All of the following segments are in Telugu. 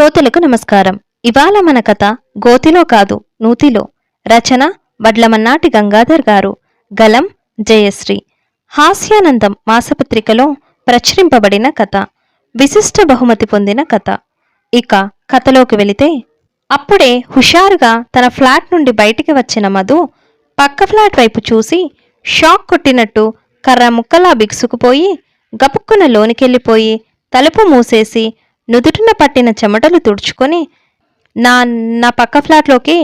శ్రోతలకు నమస్కారం. ఇవాళ మన కథ గోతిలో కాదు నూతిలో. రచన వడ్లమన్నాటి గంగాధర్ గారు. గలం జయశ్రీ. హాస్యానందం మాసపత్రికలో ప్రచురింపబడిన కథ. విశిష్ట బహుమతి పొందిన కథ. ఇక కథలోకి వెళితే అప్పుడే హుషారుగా తన ఫ్లాట్ నుండి బయటికి వచ్చిన మధు పక్క ఫ్లాట్ వైపు చూసి షాక్ కొట్టినట్టు కర్ర ముక్కలా బిగుసుకుపోయి గపుక్కున లోనికెళ్ళిపోయి తలుపు మూసేసి నుదుటిన పట్టిన చెమటలు తుడుచుకొని నా నా పక్క ఫ్లాట్లోకి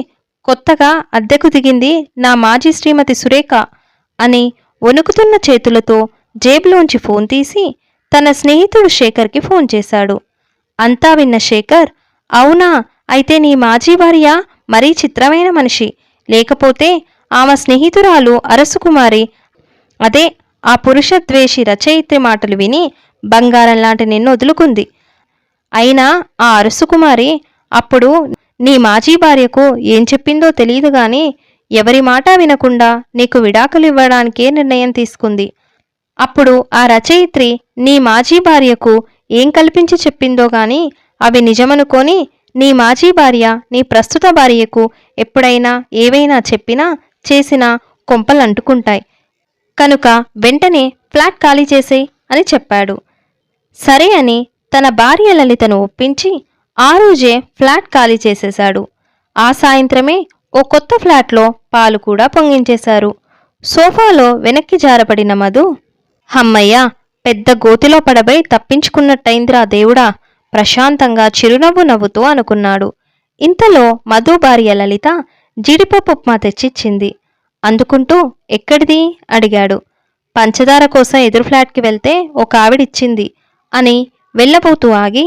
కొత్తగా అద్దెకు దిగింది నా మాజీ శ్రీమతి సురేఖ అని వణుకుతున్న చేతులతో జేబులోంచి ఫోన్ తీసి తన స్నేహితుడు శేఖర్కి ఫోన్ చేశాడు. అంతా విన్న శేఖర్ అవునా అయితే నీ మాజీ భార్య మరీ చిత్రమైన మనిషి. లేకపోతే ఆమె స్నేహితురాలు అరసుకుమారి అదే ఆ పురుషద్వేషి రచయిత్రి మాటలు విని బంగారం లాంటి నిన్ను వదులుకుంది. అయినా ఆ అరసుకుమారి అప్పుడు నీ మాజీ భార్యకు ఏం చెప్పిందో తెలియదు గాని ఎవరి మాట వినకుండా నీకు విడాకులు ఇవ్వడానికే నిర్ణయం తీసుకుంది. అప్పుడు ఆ రచయిత్రి నీ మాజీ భార్యకు ఏం కల్పించి చెప్పిందో గాని అవి నిజమనుకొని నీ మాజీ భార్య నీ ప్రస్తుత భార్యకు ఎప్పుడైనా ఏవైనా చెప్పినా చేసినా కొంపలు అంటుకుంటాయి కనుక వెంటనే ఫ్లాట్ ఖాళీ చేసేయ్ అని చెప్పాడు. సరే అని తన భార్య లలితను ఒప్పించి ఆ రోజే ఫ్లాట్ ఖాళీ చేసేశాడు. ఆ సాయంత్రమే ఓ కొత్త ఫ్లాట్లో పాలు కూడా పొంగించేశారు. సోఫాలో వెనక్కి జారపడిన మధు హమ్మయ్య పెద్ద గోతిలో పడబై తప్పించుకున్నట్టయిందిరా దేవుడా ప్రశాంతంగా చిరునవ్వు నవ్వుతూ అనుకున్నాడు. ఇంతలో మధు భార్య లలిత జీడిపప్పు ఉప్మా తెచ్చిచ్చింది. అందుకుంటూ ఎక్కడిది? అడిగాడు. పంచదార కోసం ఎదురు ఫ్లాట్కి వెళ్తే ఒక ఆవిడిచ్చింది అని వెళ్ళబోతూ ఆగి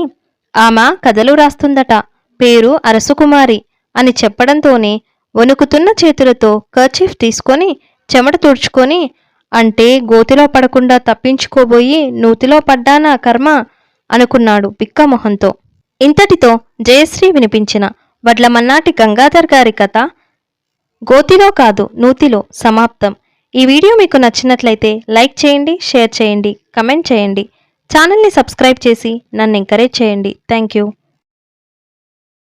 ఆమె కథలు రాస్తుందట. పేరు అరసుకుమారి అని చెప్పడంతోనే వణుకుతున్న చేతులతో కర్చీఫ్ తీసుకొని చెమట తుడుచుకొని అంటే గోతిలో పడకుండా తప్పించుకోబోయి నూతిలో పడ్డానా కర్మ అనుకున్నాడు బిక్కమొహంతో ఇంతటితో జయశ్రీ వినిపించిన వడ్లమన్నాటి గంగాధర్ గారి కథ గోతిలో కాదు నూతిలో సమాప్తం. ఈ వీడియో మీకు నచ్చినట్లయితే లైక్ చేయండి షేర్ చేయండి కమెంట్ చేయండి. ఛానల్ని సబ్స్క్రైబ్ చేసి నన్ను ఎంకరేజ్ చేయండి. Thank you